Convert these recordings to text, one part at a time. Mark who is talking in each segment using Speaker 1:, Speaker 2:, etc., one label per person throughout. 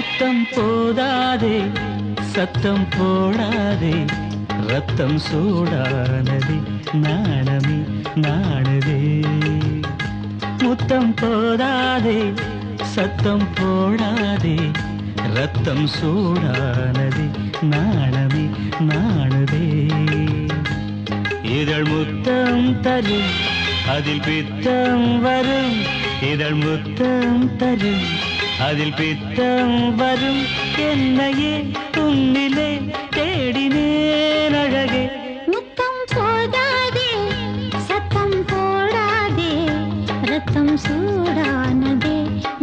Speaker 1: முத்தம் போதாதே சத்தம் போடாதே ரத்தம் சூடானது நாணமே நாணுதே முத்தம் போதாதே சத்தம் போடாதே ரத்தம் சூடானது நாணமே நாணுதே இதழ் முத்தம் தரும் அதில் பித்தம் வரும் இதழ் முத்தம் தரும். அதில் பித்தம் வரும் என்னையே உன்னிலே தேடினேன் அழகே
Speaker 2: முத்தம் போடாதே சத்தம் போடாதே ரத்தம் சூடானதே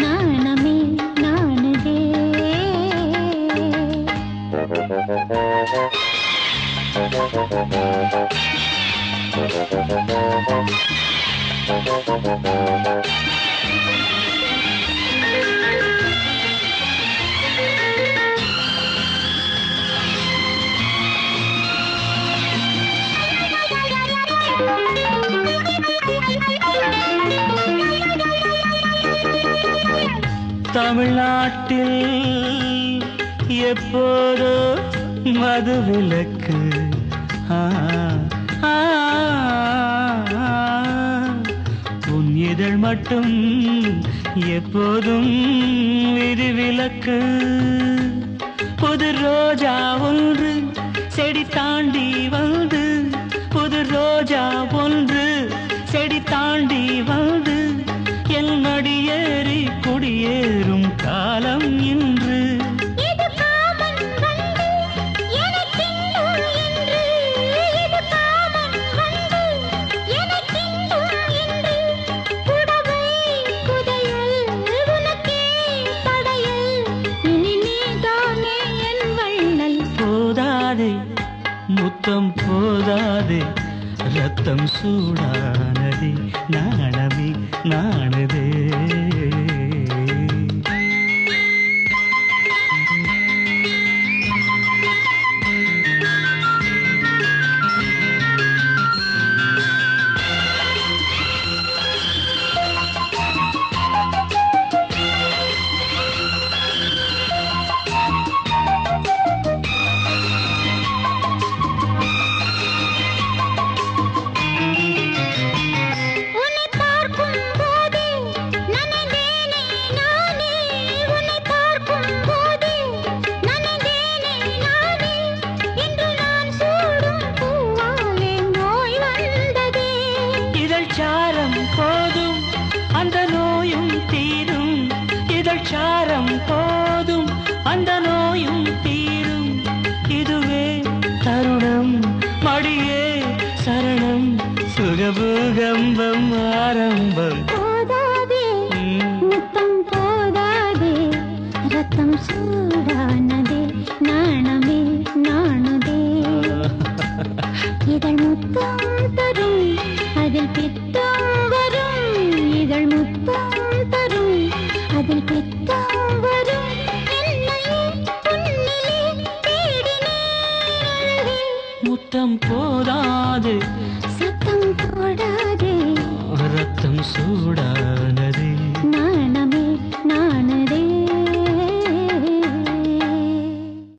Speaker 2: நாணமே நாணதே Thank you.
Speaker 1: தமிழ்நாட்டில் எப்போதோ மதுவிலக்கு. ஆ, உன் இதழ் மட்டும் எப்போதும் விதிவிலக்கு. புது ரோஜா ஒன்று செடி தாண்டி வந்து புது ரோஜா ஒன்று செடி தாண்டி வந்து என் மடியேறி குடியேறும். போதாதே முத்தம் போதாதே ரத்தம் சூடானதே நாணமே நாணதே. சுகபூகம்பம் ஆரம்பம்
Speaker 2: போதாதே
Speaker 1: ம்.
Speaker 2: முத்தம் போதாதே ரத்தம் சூடானதே நாணமே நாணுதே இதழ் முத்தம் தரும் அதில் பித்தம் வரும் இதழ் முத்தம் தரும் அதில் பித்தம் வரும்.
Speaker 1: முத்தம் போதாது கொண்டார்